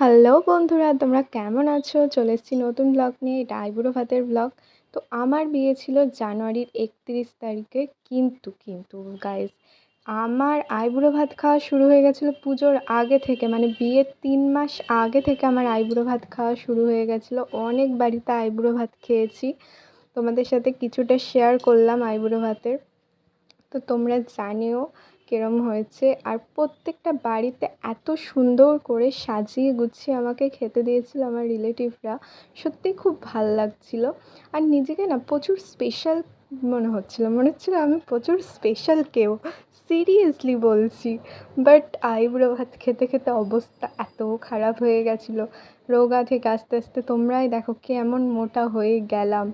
Hello বন্ধুরা, তোমরা কেমন আছো? চলে এসেছি নতুন ব্লগ নিয়ে, এটা আইবুড়ো ভাতের ব্লগ তো আমার বিয়ে ছিল জানুয়ারির একত্রিশ তারিখে, কিন্তু কিন্তু গাইজ আমার আইবুড়ো ভাত খাওয়া শুরু হয়ে গেছিল পুজোর আগে থেকে মানে বিয়ের তিন মাস আগে থেকে আমার আইবুড়ো ভাত খাওয়া শুরু হয়ে গেছিল। অনেক বাড়িতে আইবুড়ো ভাত খেয়েছি। তোমাদের সাথে কিছুটা শেয়ার করলাম আইবুড়ো ভাতের। তো তোমরা জানিও কেরম হয়েছে আর প্রত্যেকটা বাড়িতে এত সুন্দর করে সাজিয়ে গুছিয়ে আমাকে খেতে দিয়েছিল আমার রিলেটিভরা। সত্যিই খুব ভালো লাগছিল। আর নিজেকে না প্রচুর স্পেশাল মনে হচ্ছিল মনে হচ্ছিল আমি প্রচুর স্পেশাল কেউ সিরিয়াসলি বলছি। বাট আইবুড়ো ভাত খেতে খেতে অবস্থা এত খারাপ হয়ে গেছিল। রোগা থেকে আস্তে আস্তে তোমরাই দেখো কেমন মোটা হয়ে গেলাম।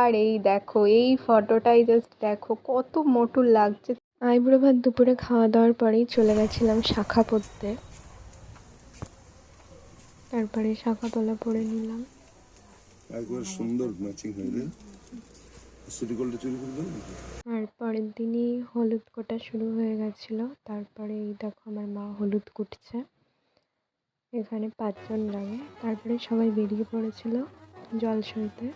আর এই দেখো, এই ফটোটাই জাস্ট দেখো, কত মোটু লাগছে। আইবুড়ো ভাত দুপুরে খাওয়া দাওয়ার পরেই চলে গেছিলাম শাখা পড়তে। তারপরে শাখা তোলা পরে নিলাম। একবার সুন্দর ম্যাচিং হয়ে সিটি গোল্ডে চুরি করে আর পরের দিনই হলুদ কোটা শুরু হয়ে গেছিল। তারপরে এই দেখো আমার মা হলুদ কুটছে। এখানে পাঁচজন লাগে তারপরে সবাই বেরিয়ে পড়েছিল জল সইতে।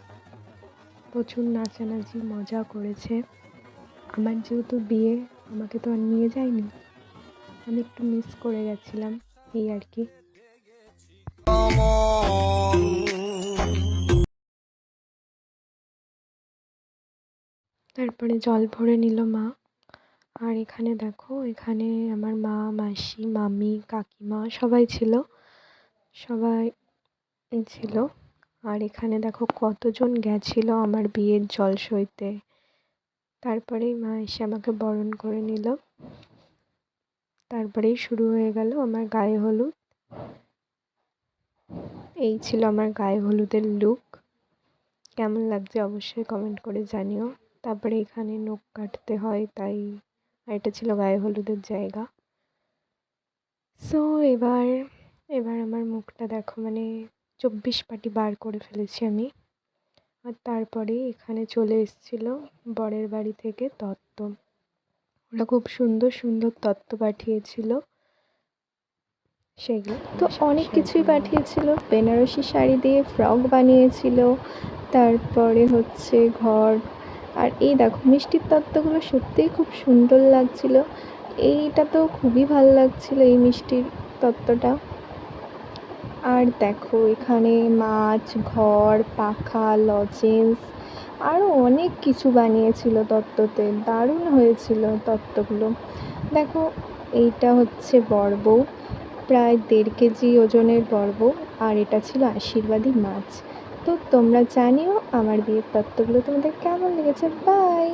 প্রচুর নাচানাচি মজা করেছে। আমার যেহেতু বিয়ে, আমাকে তো আর নিয়ে যায়নি। আমি একটু মিস করে গেছিলাম, এই আর কি। তারপরে জল ভরে নিল মা। আর এখানে দেখো, এখানে আমার মা, মাসি, মামি, কাকিমা সবাই ছিল। সবাই ছিল। আর এখানে দেখো কতজন গেছিল আমার বিয়ের জল সইতে। তারপরেই মা এসে আমাকে বরণ করে নিল। তারপরেই শুরু হয়ে গেল আমার গায়ে হলুদ। এই ছিল আমার গায়ে হলুদের লুক কেমন লাগছে অবশ্যই কমেন্ট করে জানিও। তারপরে এখানে নখ কাটতে হয়, তাই এটা ছিল গায়ে হলুদের জায়গা। সো এবার এবার আমার মুখটা দেখো মানে চব্বিশ পাটি বার করে ফেলেছি আমি। আর তারপরে এখানে চলে এসেছিল বরের বাড়ি থেকে তত্ত্ব। ওরা খুব সুন্দর সুন্দর তত্ত্ব পাঠিয়েছিল। সেগুলো তো অনেক কিছুই পাঠিয়েছিল। বেনারসি শাড়ি দিয়ে ফ্রক বানিয়েছিল তারপরে হচ্ছে ঘর। আর এই দেখো মিষ্টির তত্ত্বগুলো সত্যিই খুব সুন্দর লাগছিল। এইটা তো খুবই ভালো লাগছিল এই মিষ্টির তত্ত্বটা। আর দেখো, এখানে মাছ, ঘর, পাখা লজেন্স আরও অনেক কিছু বানিয়েছিল তত্ত্বতে দারুণ হয়েছিল তত্ত্বগুলো দেখো, এইটা হচ্ছে বড়বউ প্রায় দেড় কেজি ওজনের বড়বউ আর এটা ছিল আশীর্বাদী মাছ। তো তোমরা জানিও আমার বিয়ের তত্ত্বগুলো তোমাদের কেমন লেগেছে। বাই!